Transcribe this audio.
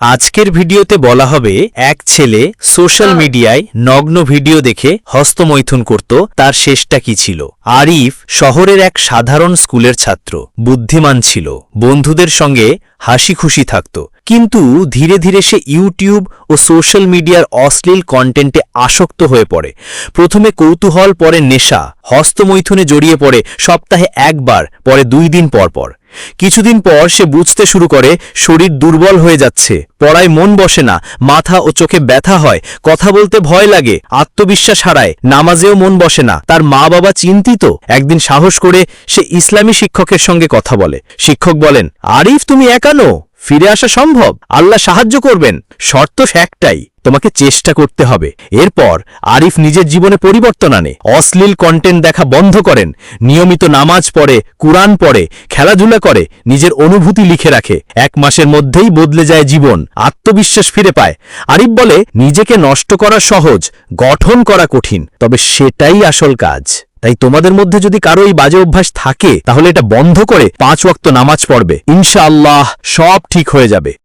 আজকের ভিডিওতে বলা হবে এক ছেলে সোশ্যাল মিডিয়ায় নগ্ন ভিডিও দেখে হস্তমৈথুন করত তার শেষটা কি ছিল? আরিফ শহরের এক সাধারণ স্কুলের ছাত্র বুদ্ধিমান ছিল বন্ধুদের সঙ্গে হাসি খুশি থাকত কিন্তু ধীরে ধীরে সে ইউটিউব ও সোশ্যাল মিডিয়ার অশ্লীল কন্টেন্টে আসক্ত হয়ে পড়ে। প্রথমে কৌতূহল পরে নেশা হস্তমৈথুনে জড়িয়ে পড়ে সপ্তাহে একবার পরে দুই দিন পর পর। কিছুদিন পর সে বুঝতে শুরু করে, শরীর দুর্বল হয়ে যাচ্ছে। পড়ায় মন বসে না, মাথা ও চোখে ব্যথা হয়, কথা বলতে ভয় লাগে, আত্মবিশ্বাস হারায়, নামাজেও মন বসে না। তার মা বাবা চিন্তিত। একদিন সাহস করে সে ইসলামী শিক্ষকের সঙ্গে কথা বলে। শিক্ষক বলেন, আরিফ, তুমি একানো ফিরে আসা সম্ভব? আল্লাহ সাহায্য করবেন। শর্ত একটাই, তোমাকে চেষ্টা করতে হবে। এরপর আরিফ নিজের জীবনে পরিবর্তন আনে। অশ্লীল কন্টেন্ট দেখা বন্ধ করেন। নিয়মিত নামাজ পড়ে, কুরআন পড়ে, খেলাধুলা করে, নিজের অনুভূতি লিখে রাখে। এক মাসের মধ্যেই বদলে যায় জীবন, আত্মবিশ্বাস ফিরে পায়। আরিফ বলে, নিজেকে নষ্ট করা সহজ, গঠন করা কঠিন, তবে সেটাই আসল কাজ। তাই তোমাদের মধ্যে যদি কারও এই বাজে অভ্যাস থাকে, তাহলে এটা বন্ধ করে পাঁচ ওক্ত নামাজ পড়বে। ইনশাআল্লাহ সব ঠিক হয়ে যাবে।